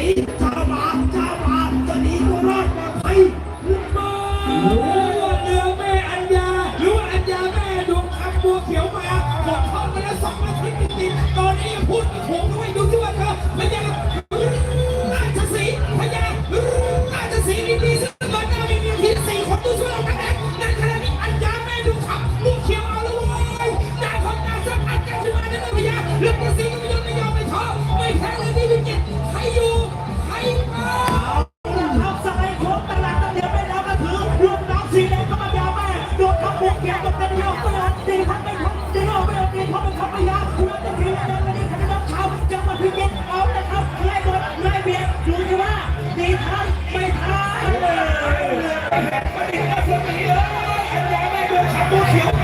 นี้ชาวบ้านชาวบ้านจะหนีก็รอดปลอดภัยหรือเปล่าเรือแม่อัญญาหรือว่าอัญญาแม่ดวงคำบัวเขียวมาหมดทอดมาแล้วสองอาทิตย์ติดๆตอนนี้ยังพูดกับผมด้วยดูที่ นทับบุกเกี่ยวกับตะเดียวตลาดตีพันไม่ทันตีออกไม่ออกตีเพราะเป็นทับพยาหัวจะถือแล้ววันนี้คณะน้องชาวจังหวัดพิจิตรเอาละครับไล่บอลไล่เบียดดูสิว่าดีทันไม่ทันหนีเข้าเส้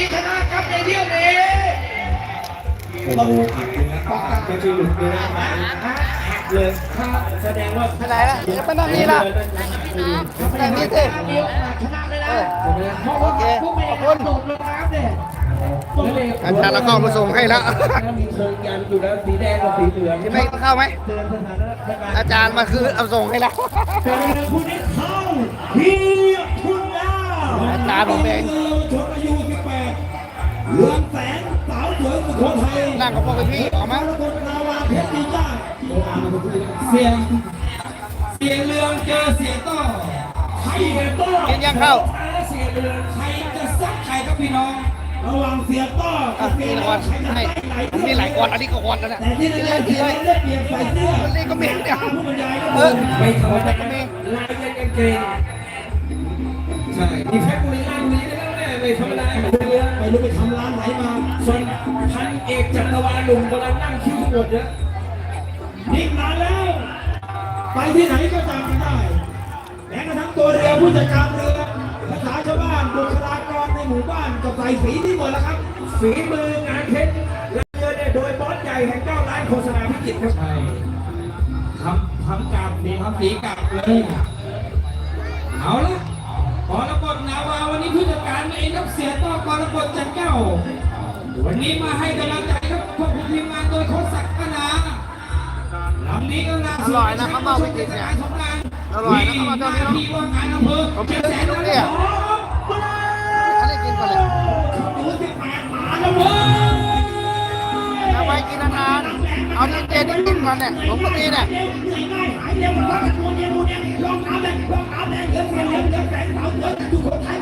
ชสีห์ชนะครับในเที่ยวนี้โอ้โหหักเลยนะไม่ใช่หลุดเลยนะหักเลยถ้าแสดงว่าไปไหนล่ะจะไปนั่งนี่ล่ะไปนั่งนี่สิมีโอกาสชนะเลยนะโอเคขอบคุณโดดลงน้ำเนี่ยอาจารย์ล้วก็มาส่งให้แล้วมีเชิงยันอยู่แล้วสีแดงกับสีเหลืองจะไปเข้าไหมอาจารย์มาคือเอาส่งให้แล้วอคู่นี้เข้าเฮียคุณแล้วอาจารย์ผมเอง เรืองแสงสาวสวยสุโขทัยนั่งกับพวกพี่ออกมามรกตนาวาเพชรตีจ้าเสียงเสียงเรืองเจอเสียงต้อใครจะต้อกินยังเข้าเสียงเรืองใครจะซักใครครับพี่น้องระหว่างเสียต้ออะกับเสีมียรางน้วัอลยใครจะให้ได้ไหลผมมีหลายกวนอันนี้ก็กวนแล้วนะแต่ที่แน่ๆเสียน้อยได้เปรียบใส่เสื้อมันนี่ก็มีเนี่ยผู้บรรยายก็เอเอออไม่ธรรมดาก็มีลายเย็นกางเกงใช่มีแฟคบุรีลาบุรีนะครับแม่ไม่ธรรมดาเหมือนเรือไม่รู้ไปทำร้านไหนมาส่วนพันเอกจักรวาลหนุ่มกำลังนั่งคิ้วหมดเนี่ยนิ่งนานแล้ว ไปที่ไหนก็จำไม่ได้แม้กระทั่งตัวเรือผู้จัดการเรือภาษาชาวบ้านบุคลากรในหมู่บ้านก็ใส่สีที่หมดแล้วครับ ฝีมืองานเพชรและเรือเนี่ยโดยบอสใหญ่แห่งเจ้าร้านโฆษณาพิจิตรครับใช่ทำทำกาบสีทำสีกาบเลยเอาละกรกฎนาวาวันนี้ผู้จัดการ เองครับเสียต่อกรกฎจันเก้าวันนี้มาให้กำลังใจครับพวกทีมงานโดยโค้ชศักดิ์กนาลำนี้ก็น่าอร่อยนะข้าวเม่าพิจิตรเนี่ยสงกรานต์อร่อยนะข้าวเม่าเจ้านี้เนอะที่ว่าการอำเภอผมกินทุกเนี่ยอันนี้กินก่อนเลยดูสิแปดหมามาแล้วเว้ยเอาไปกินนานๆเอาที่เจนที่กินก่อนเนี่ยผมก็มีเนี่ยเร็วเหนื่อยง่ายหายเร็วมันว่ากันตัวเนี่ยตัวเนี่ยรองเท้าแดงรองเท้าแดงเหลืองเสียงเหลืองเหลืองแสงสาวสวยทุกคนไทย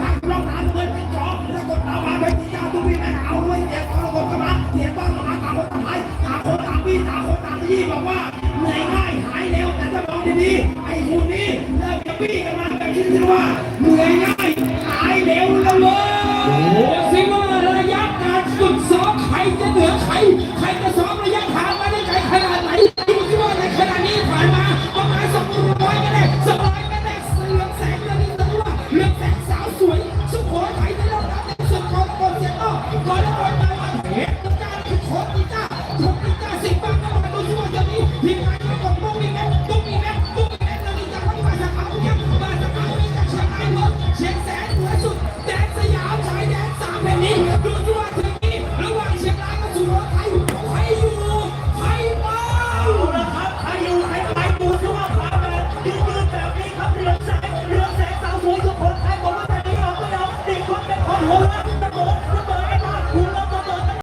บอกว่าเหนื่อยง่ายหายเร็วแต่ถ้ามองดีๆไอ้คู่นี้เริ่มจะปี้กันมาแบบคิดว่าเหนื่อยง่ายหายเร็วแล้วเว้ยโอ้สิว่าระยะการฝึกซ้อมใครจะเหนือใคร